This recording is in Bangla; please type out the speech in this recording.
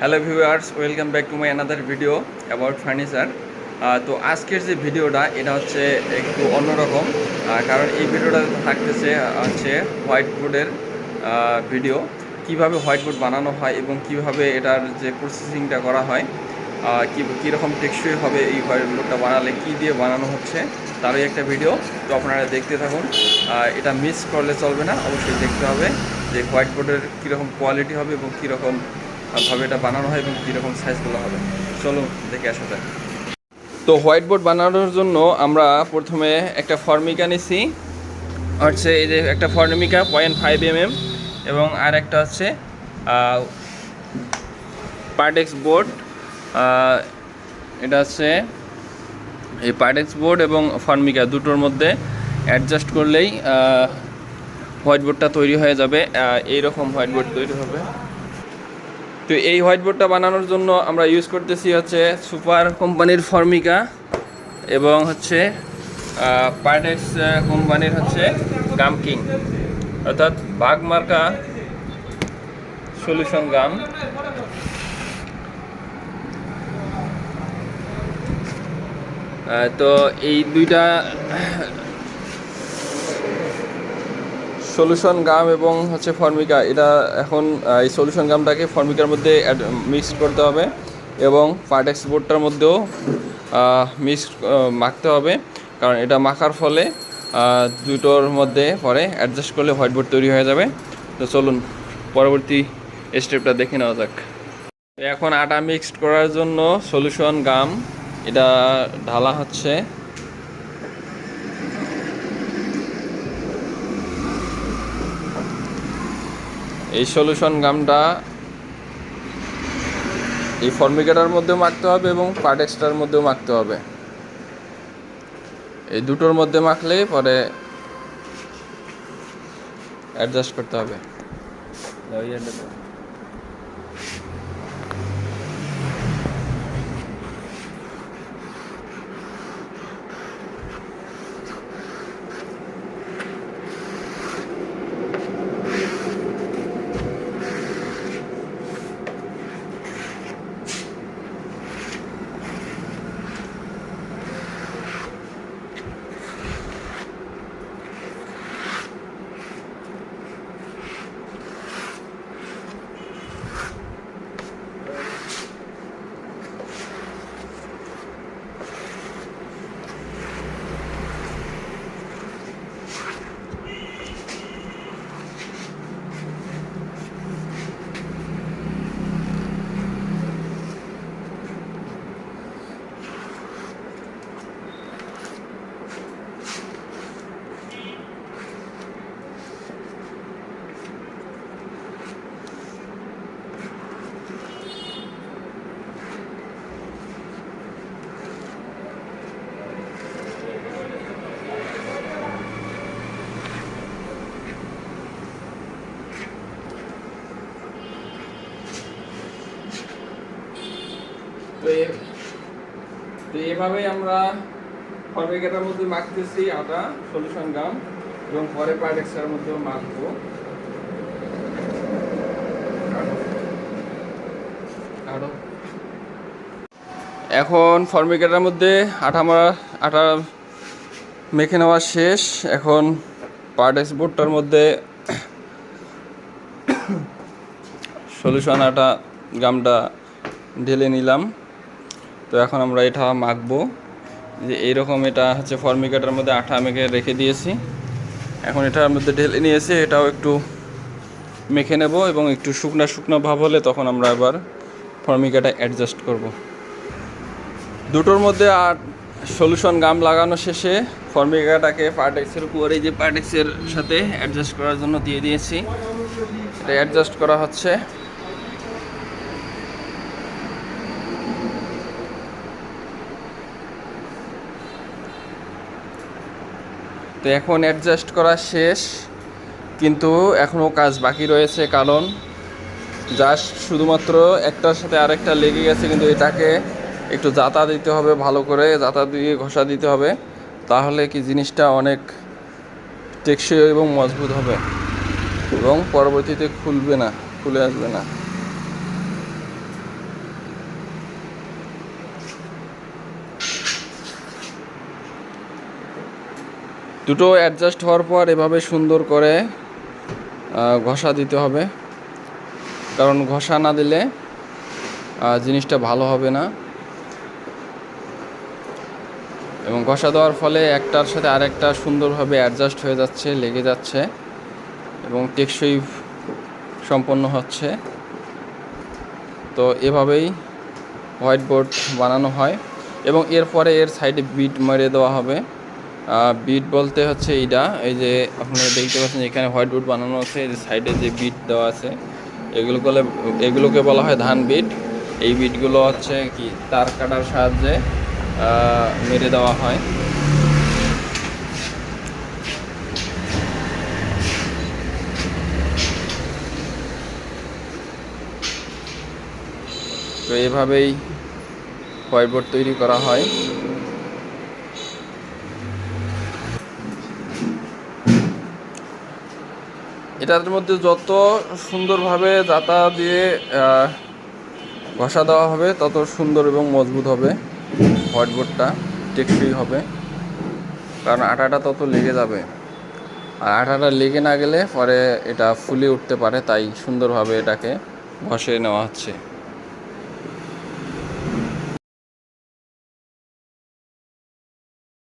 Hello viewers, welcome back to my another video about furniture তো আজকের যে ভিডিওটা, এটা হচ্ছে একটু অন্যরকম। কারণ এই ভিডিওটা থাকতেছে হচ্ছে হোয়াইট বোর্ডের ভিডিও কীভাবে হোয়াইট বোর্ড বানানো হয় এবং কীভাবে এটার যে প্রসেসিংটা করা হয় কি, কীরকম টেকসই হবে এই হোয়াইট বোর্ডটা বানালে, কী দিয়ে বানানো হচ্ছে, তারই একটা ভিডিও তো আপনারা দেখতে থাকুন। এটা মিস করলে চলবে না। অবশ্যই দেখতে হবে যে হোয়াইট বোর্ডের কীরকম কোয়ালিটি হবে এবং কীরকম ভাবে এটা বানানো হয় এবং কীরকম সাইজগুলো হবে। চলো দেখে আসা যাক। তো হোয়াইট বোর্ড বানানোর জন্য আমরা প্রথমে একটা ফর্মিকা নিছি। হচ্ছে এই যে একটা Formica point five M M এবং আর একটা হচ্ছে পার্টেক্স বোর্ড এটা হচ্ছে এই পার্টেক্স বোর্ড এবং ফর্মিকা দুটোর মধ্যে অ্যাডজাস্ট করলেই হোয়াইট বোর্ডটা তৈরি হয়ে যাবে। এইরকম হোয়াইট বোর্ড তৈরি হবে। তো এই হোয়াইট বোর্ডটা বানানোর জন্য আমরা ইউজ করতেছি হচ্ছে সুপার কোম্পানির ফর্মিকা এবং হচ্ছে পার্টেক্স কোম্পানির হচ্ছে গাম কিং অর্থাৎ বাঘ মার্কা সলিউশন গাম। তো এই দুইটা সলিউশন গাম এবং হচ্ছে ফর্মিকা এটা এখন এই সলিউশন গামটাকে ফর্মিকার মধ্যে মিক্স করতে হবে এবং পার্টেক্স বোর্ডটার মধ্যেও মিক্স মাখতে হবে। কারণ এটা মাখার ফলে দুটোর মধ্যে পরে অ্যাডজাস্ট করলে হোয়াইট বোর্ড তৈরি হয়ে যাবে। তো চলুন, পরবর্তী স্টেপটা দেখে নেওয়া যাক। এখন আটা মিক্সড করার জন্য সলিউশন গাম এটা ঢালা হচ্ছে। এই সলিউশন গামটা এই ফর্মিকেটার মধ্যেও মাখতে হবে এবং পার্ট এক্সট্রার মধ্যেও মাখতে হবে। এই দুটোর মধ্যে মাখলে পরে অ্যাডজাস্ট করতে হবে। তো তো এভাবেই আমরা ফর্মিকেটার মধ্যে মাখতেছি আটা সলিউশন গাম এবং পরে পার্টেক্সের মধ্যেও মাখবো। এখন ফর্মিকেটার মধ্যে আটা মারা আটা মেখে নেওয়া শেষ। এখন পার্টেক্স বোর্ডটার মধ্যে সলিউশন আটা গামটা ঢেলে নিলাম। তো এখন আমরা এটা মাখবো। যে এইরকম এটা হচ্ছে ফর্মিকাটার মধ্যে আঠা মেখে রেখে দিয়েছি। এখন এটার মধ্যে ঢেলে নিয়েছি, এটাও একটু মেখে নেব এবং একটু শুকনো শুকনো ভাব হলে তখন আমরা আবার ফর্মিকাটা অ্যাডজাস্ট করব। দুটোর মধ্যে আর সলিউশন গাম লাগানো শেষে ফর্মিকাটাকে পার্টেক্সের উপরে যে পার্টেক্সের সাথে অ্যাডজাস্ট করার জন্য দিয়ে দিয়েছি। এটা অ্যাডজাস্ট করা হচ্ছে। এখন অ্যাডজাস্ট করা শেষ, কিন্তু এখনও কাজ বাকি রয়েছে কারণ জাস্ট শুধুমাত্র একটার সাথে আরেকটা লেগে গেছে, কিন্তু এটাকে একটু জাতা দিতে হবে ভালো করে জাতা দিয়ে ঘষা দিতে হবে, তাহলে কি জিনিসটা অনেক টেকসই এবং মজবুত হবে। এবং পরবর্তীতে খুলবে না, খুলে আসবে না। দুটো অ্যাডজাস্ট হওয়ার পর এভাবে সুন্দর করে ঘষা দিতে হবে। কারণ ঘষা না দিলে জিনিসটা ভালো হবে না। এবং ঘষা দেওয়ার ফলে একটার সাথে আরেকটা সুন্দরভাবে অ্যাডজাস্ট হয়ে যাচ্ছে, লেগে যাচ্ছে এবং টেকসই সম্পন্ন হচ্ছে। তো এভাবেই হোয়াইট বোর্ড বানানো হয় এবং এরপরে এর সাইডে বিট মেরে দেওয়া হবে। বিট বলতে হচ্ছে এইটা এই যে আপনারা দেখতে পাচ্ছেন এখানে হোয়াইট বোর্ড বানানো আছে, এই যে সাইডে যে বিট দেওয়া আছে, এগুলো বলে এগুলোকে বলা হয় ধান বিট এই বিটগুলো হচ্ছে কি, তার কাটার সাহায্যে মেরে দেওয়া হয়। তো এভাবেই হোয়াইট বোর্ড তৈরি করা হয়। এটার মধ্যে যত সুন্দরভাবে যাতা দিয়ে ঘষা দেওয়া হবে, তত সুন্দর এবং মজবুত হবে। হোয়াইটবোর্ডটা টেকসই হবে। কারণ আটাটা তত লেগে যাবে। আর আটাটা লেগে না গেলে পরে এটা ফুলে উঠতে পারে, তাই সুন্দরভাবে এটাকে ঘষে নেওয়া হচ্ছে।